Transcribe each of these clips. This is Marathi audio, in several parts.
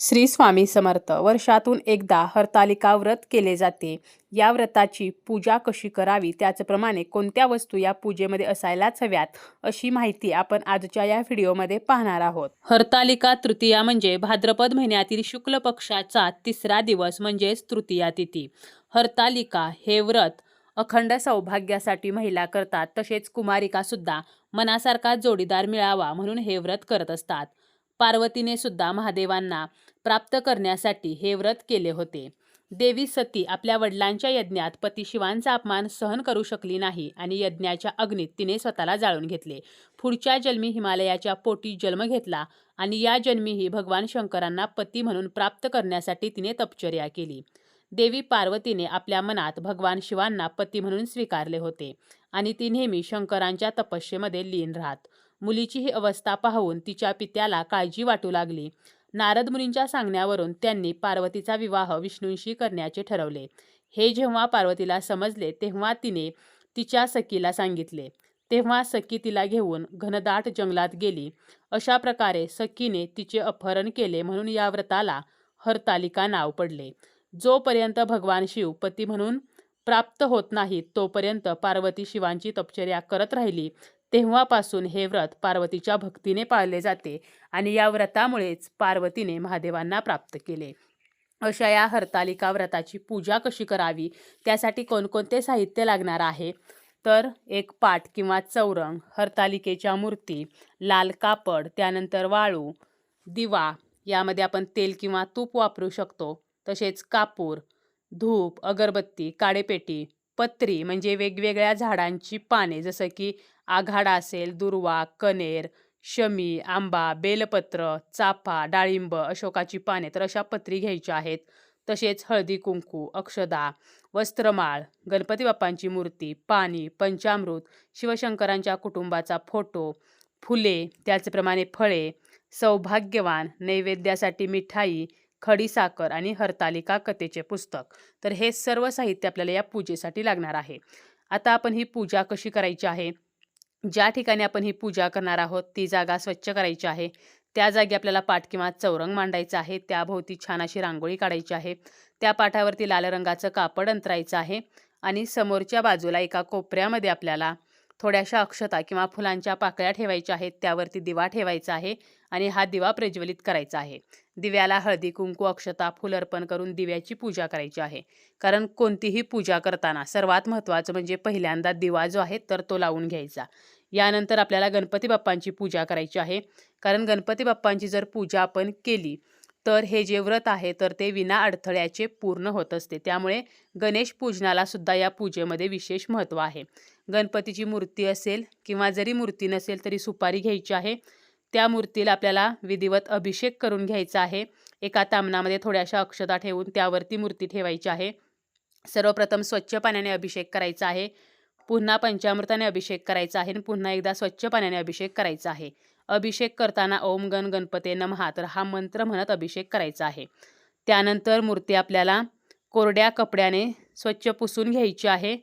श्री स्वामी समर्थ. वर्षातून एकदा हरतालिका व्रत केले जाते. या व्रताची पूजा कशी करावी? त्याचप्रमाणे कोणत्या वस्तू या पूजेमध्ये असायलाच हव्यात? अशी माहिती आपण आजच्या या व्हिडिओमध्ये पाहणार आहोत. हरतालिका तृतीया म्हणजे भाद्रपद महिन्यातील शुक्ल पक्षाचा तिसरा दिवस म्हणजेच तृतीया तिथी. हरतालिका हे व्रत अखंड सौभाग्यासाठी महिला करतात. तसेच कुमारिका सुद्धा मनासारखा जोडीदार मिळावा म्हणून हे व्रत करत असतात. पार्वतीने सुद्धा महादेवांना प्राप्त करण्यासाठी हे व्रत केले होते. देवी सती आपल्या वडिलांच्या यज्ञात पती शिवांचा अपमान सहन करू शकली नाही आणि यज्ञाच्या अग्नीत तिने स्वतःला जाळून घेतले. पुढच्या जन्मी हिमालयाच्या पोटी जन्म घेतला आणि या जन्मीही भगवान शंकरांना पती म्हणून प्राप्त करण्यासाठी तिने तपचर्या केली. देवी पार्वतीने आपल्या मनात भगवान शिवांना पती म्हणून स्वीकारले होते आणि ती नेहमी शंकरांच्या तपस्येमध्ये लीन राहत. मुलीची ही अवस्था पाहून तिच्या पित्याला काळजी वाटू लागली. नारद मुनींच्या सांगण्यावरून त्यांनी पार्वतीचा विवाह विष्णूंशी करण्याचे ठरवले. हे जेव्हा पार्वतीला समजले तेव्हा तिने तिच्या सखीला सांगितले. तेव्हा सखी तिला घेऊन घनदाट जंगलात गेली. अशा प्रकारे सखीने तिचे अपहरण केले म्हणून या व्रताला हरतालिका नाव पडले. जोपर्यंत भगवान शिव पती म्हणून प्राप्त होत नाहीत तोपर्यंत पार्वती शिवांची तपचर्या करत राहिली. तेव्हापासून हे व्रत पार्वतीच्या भक्तीने पाळले जाते आणि या व्रतामुळेच पार्वतीने महादेवांना प्राप्त केले. अशा या हरतालिका व्रताची पूजा कशी करावी? त्यासाठी कोणकोणते साहित्य लागणार आहे? तर एक पाट किंवा चौरंग हरतालिकेच्या मूर्ती लाल कापड त्यानंतर वाळू दिवा यामध्ये आपण तेल किंवा तूप वापरू शकतो. तसेच कापूर धूप अगरबत्ती काडेपेटी पत्री म्हणजे वेगवेगळ्या झाडांची पाने जसं की आघाडा असेल दुर्वा कनेर शमी आंबा बेलपत्र चाफा डाळिंब अशोकाची पाने तर अशा पत्री घ्यायच्या आहेत. तसेच हळदी कुंकू अक्षदा वस्त्रमाळ गणपती बाप्पांची मूर्ती पाणी पंचामृत शिवशंकरांच्या कुटुंबाचा फोटो फुले त्याचप्रमाणे फळे सौभाग्यवान नैवेद्यासाठी मिठाई खडीसाकर आणि हरतालिका कथेचे पुस्तक. तर हे सर्व साहित्य आपल्याला या पूजेसाठी लागणार आहे. आता आपण ही पूजा कशी करायची आहे? ज्या ठिकाणी आपण ही पूजा करणार आहोत ती जागा स्वच्छ करायची आहे. त्या जागी आपल्याला पाठ किंवा चौरंग मांडायचं आहे. त्याभोवती छान अशी रांगोळी काढायची आहे. त्या पाठावरती लाल रंगाचं कापड अंतरायचं आहे. आणि समोरच्या बाजूला एका कोपऱ्यामध्ये आपल्याला थोड्याशा अक्षता किंवा फुलांच्या पाकळ्या ठेवायच्या आहेत त्यावरती दिवा ठेवायचा आहे आणि हा दिवा प्रज्वलित करायचा आहे. दिव्याला हळदी कुंकू अक्षता फुल अर्पण करून दिव्याची पूजा करायची आहे. कारण कोणतीही पूजा करताना सर्वात महत्त्वाचं म्हणजे पहिल्यांदा दिवा जो आहे तर तो लावून घ्यायचा. यानंतर आपल्याला गणपती बाप्पांची पूजा करायची आहे. कारण गणपती बाप्पांची जर पूजा आपण केली तर हे जे व्रत आहे तर ते विना अडथळ्याचे पूर्ण होत असते. त्यामुळे गणेश पूजनाला सुद्धा या पूजेमध्ये विशेष महत्त्व आहे. गणपतीची मूर्ती असेल किंवा जरी मूर्ती नसेल तरी सुपारी घ्यायची आहे. त्या मूर्तीला आपल्याला विधिवत अभिषेक करून घ्यायचा आहे. एका तामणामध्ये थोड्याशा अक्षता ठेवून त्यावरती मूर्ती ठेवायची आहे. सर्वप्रथम स्वच्छ पाण्याने अभिषेक करायचा आहे. पुन्हा पंचामृताने अभिषेक करायचा आहे आणि पुन्हा एकदा स्वच्छ पाण्याने अभिषेक करायचा आहे. अभिषेक करताना ओम गण गणपते नमहा. तर हा मंत्र म्हणत अभिषेक करायचा आहे. त्यानंतर मूर्ती आपल्याला कोरड्या कपड्याने स्वच्छ पुसून घ्यायची आहे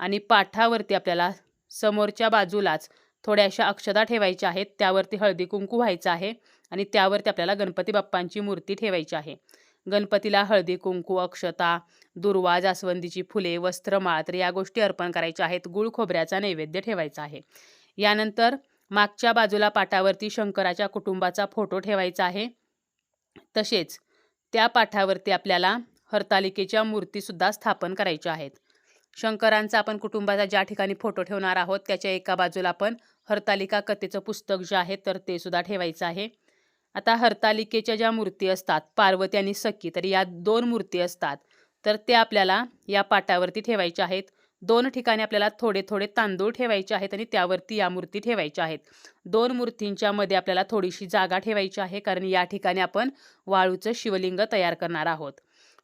आणि पाठावरती आपल्याला समोरच्या बाजूलाच थोड्याशा अक्षता ठेवायच्या आहेत. त्यावरती हळदी कुंकू व्हायचं आहे आणि त्यावरती आपल्याला गणपती बाप्पांची मूर्ती ठेवायची आहे. गणपतीला हळदी कुंकू अक्षता दुर्वा जास्वंदीची फुले वस्त्रमाळ तर या गोष्टी अर्पण करायच्या आहेत. गुळ खोबऱ्याचा नैवेद्य ठेवायचा आहे. यानंतर मागच्या बाजूला पाठावरती शंकराच्या कुटुंबाचा फोटो ठेवायचा आहे. तसेच त्या पाठावरती आपल्याला हरतालिकेच्या मूर्तीसुद्धा स्थापन करायच्या आहेत. शंकरांचा आपण कुटुंबाचा ज्या ठिकाणी फोटो ठेवणार आहोत त्याच्या एका बाजूला आपण हरतालिका कथेचं पुस्तक जे आहे तर ते सुद्धा ठेवायचं आहे. आता हरतालिकेच्या ज्या मूर्ती असतात पार्वती आणि सखी तर या दोन मूर्ती असतात तर ते आपल्याला या पाटावरती ठेवायच्या आहेत. दोन ठिकाणी आपल्याला थोडे थोडे तांदूळ ठेवायचे आहेत आणि त्यावरती या मूर्ती ठेवायच्या आहेत. दोन मूर्तींच्या मध्ये आपल्याला थोडीशी जागा ठेवायची आहे कारण या ठिकाणी आपण वाळूचं शिवलिंग तयार करणार आहोत.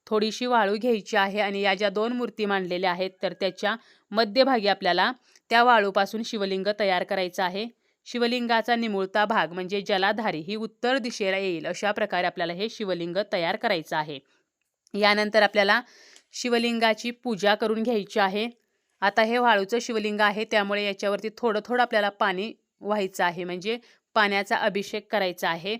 थोडीशी वाळू घ्यायची आहे आणि या ज्या दोन मूर्ती मांडलेल्या आहेत तर त्याच्या मध्यभागी आपल्याला त्या वाळूपासून शिवलिंग तयार करायचं आहे. शिवलिंगाचा निमुळता भाग म्हणजे जलाधारी ही उत्तर दिशेला येईल अशा प्रकारे आपल्याला हे शिवलिंग तयार करायचं आहे. यानंतर आपल्याला शिवलिंगाची पूजा करून घ्यायची आहे. आता हे वाळूचं शिवलिंग आहे त्यामुळे याच्यावरती थोडं थोडं आपल्याला पाणी व्हायचं आहे. म्हणजे पाण्याचा अभिषेक करायचा आहे.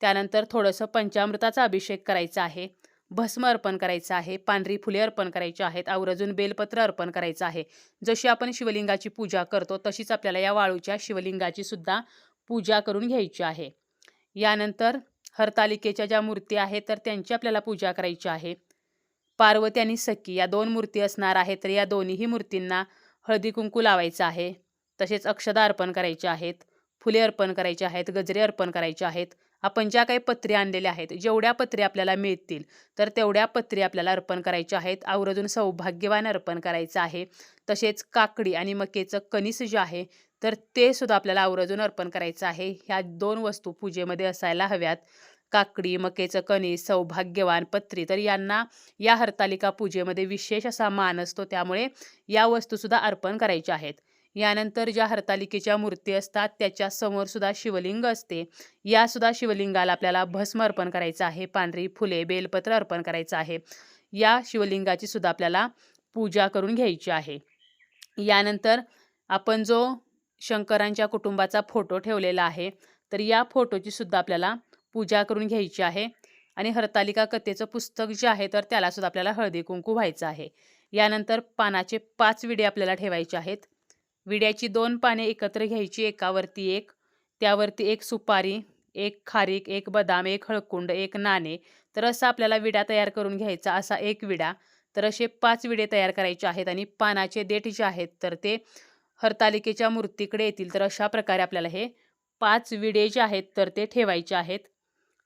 त्यानंतर थोडंसं पंचामृताचा अभिषेक करायचा आहे. भस्म अर्पण करायचं आहे. पांढरी फुले अर्पण करायची आहेत. आवर्जून बेलपत्र अर्पण करायचं आहे. जशी आपण शिवलिंगाची पूजा करतो तशीच आपल्याला या वाळूच्या शिवलिंगाची सुद्धा पूजा करून घ्यायची आहे. यानंतर हरतालिकेच्या ज्या मूर्ती आहेत तर त्यांची आपल्याला पूजा करायची आहे. पार्वती आणि सखी या दोन मूर्ती असणार आहेत तर या दोन्हीही मूर्तींना हळदी कुंकू लावायचं आहे. तसेच अक्षदा अर्पण करायचे आहेत फुले अर्पण करायचे आहेत गजरे अर्पण करायचे आहेत. आपण ज्या काही पत्रे आणलेल्या आहेत जेवढ्या पत्रे आपल्याला मिळतील तर तेवढ्या पत्रे आपल्याला अर्पण करायच्या आहेत. आवर्जून सौभाग्यवान अर्पण करायचं आहे. तसेच काकडी आणि मकेचं कणीस जे आहे तर ते सुद्धा आपल्याला आवर्जून अर्पण करायचं आहे. ह्या दोन वस्तू पूजेमध्ये असायला हव्यात. काकडी मकेचं कणीस सौभाग्यवान पत्री तर यांना या हरतालिका पूजेमध्ये विशेष असा मान असतो. त्यामुळे या वस्तूसुद्धा अर्पण करायच्या आहेत. यानंतर ज्या हरतालिकेच्या मूर्ती असतात त्याच्यासमोर सुद्धा शिवलिंग असते. यासुद्धा शिवलिंगाला आपल्याला भस्म अर्पण करायचं आहे. पांढरी फुले बेलपत्र अर्पण करायचं आहे. या शिवलिंगाची सुद्धा आपल्याला पूजा करून घ्यायची आहे. यानंतर आपण जो शंकरांच्या कुटुंबाचा फोटो ठेवलेला आहे तर या फोटोची सुद्धा आपल्याला पूजा करून घ्यायची आहे. आणि हरतालिका कथेचं पुस्तक जे आहे तर त्यालासुद्धा आपल्याला हळदी कुंकू व्हायचं आहे. यानंतर पानाचे पाच विडे आपल्याला ठेवायचे आहेत. विड्याची दोन पाने एकत्र घ्यायची एकावरती एक त्यावरती एक सुपारी एक खारीक एक बदाम एक हळकुंड एक नाणे. तर असा आपल्याला विडा तयार करून घ्यायचा असा एक विडा. तर असे पाच विडे तयार करायचे आहेत आणि पानाचे देठ जे आहेत तर ते हरतालिकेच्या मूर्तीकडे येतील. तर अशा प्रकारे आपल्याला हे पाच विडे जे आहेत तर ते ठेवायचे आहेत.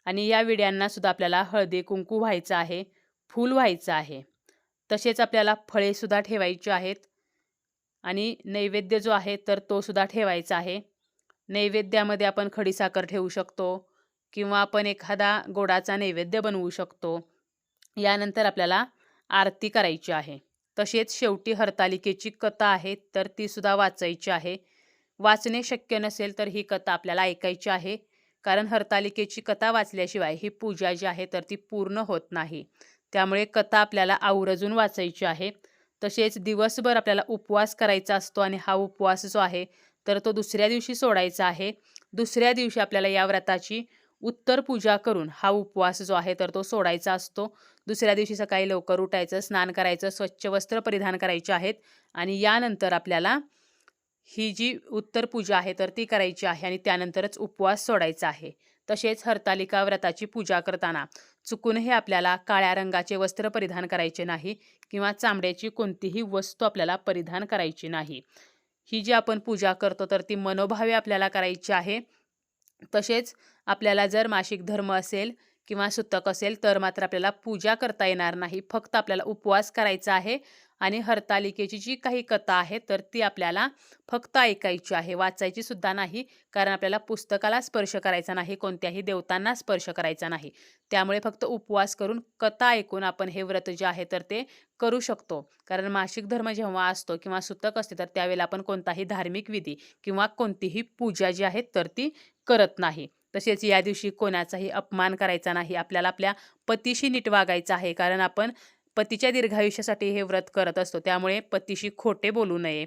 आणि या विड्यांना सुद्धा आपल्याला हळदी कुंकू व्हायचं आहे फूल व्हायचं आहे. तसेच आपल्याला फळेसुद्धा ठेवायची आहेत. आणि नैवेद्य जो आहे तर तो सुद्धा ठेवायचा आहे. नैवेद्यामध्ये आपण खडीसाखर ठेवू शकतो किंवा आपण एखादा गोडाचा नैवेद्य बनवू शकतो. यानंतर आपल्याला आरती करायची आहे. तसेच शेवटी हरतालिकेची कथा आहे तर ती सुद्धा वाचायची आहे. वाचणे शक्य नसेल तर ही कथा आपल्याला ऐकायची आहे. कारण हरतालिकेची कथा वाचल्याशिवाय ही पूजा जी आहे तर ती पूर्ण होत नाही. त्यामुळे कथा आपल्याला आवर्जून वाचायची आहे. तसेच दिवसभर आपल्याला उपवास करायचा असतो आणि हा उपवास जो आहे तर तो दुसऱ्या दिवशी सोडायचा आहे. दुसऱ्या दिवशी आपल्याला या व्रताची उत्तर पूजा करून हा उपवास जो आहे तर तो सोडायचा असतो. दुसऱ्या दिवशी सकाळी लवकर उठायचं स्नान करायचं स्वच्छ वस्त्र परिधान करायचे आहेत. आणि यानंतर आपल्याला ही जी उत्तर पूजा आहे तर ती करायची आहे आणि त्यानंतरच उपवास सोडायचा आहे. तसेच हरतालिका व्रताची पूजा करताना चुकूनही आपल्याला काळ्या रंगाचे वस्त्र परिधान करायचे नाही किंवा चांबड्याची कोणतीही वस्तू आपल्याला परिधान करायची नाही. ही जी आपण पूजा करतो तर ती मनोभावे आपल्याला करायची आहे. तसेच आपल्याला जर मासिक धर्म असेल किंवा सुतक असेल तर मात्र आपल्याला पूजा करता येणार नाही. फक्त आपल्याला उपवास करायचा आहे. आणि हरतालिकेची जी काही कथा आहे तर ती आपल्याला फक्त ऐकायची आहे. वाचायची सुद्धा नाही कारण आपल्याला पुस्तकाला स्पर्श करायचा नाही कोणत्याही देवतांना स्पर्श करायचा नाही. त्यामुळे फक्त उपवास करून कथा ऐकून आपण हे व्रत जे आहे तर ते करू शकतो. कारण मासिक धर्म जेव्हा असतो किंवा सुतक असते तर त्यावेळेला आपण कोणताही धार्मिक विधी किंवा कोणतीही पूजा जी आहे तर ती करत नाही. तसेच या दिवशी कोणाचाही अपमान करायचा नाही आपल्याला आपल्या पतीशी नीट वागायचं आहे कारण आपण पतीच्या दीर्घायुष्यासाठी हे व्रत करत असतो. त्यामुळे पतीशी खोटे बोलू नये.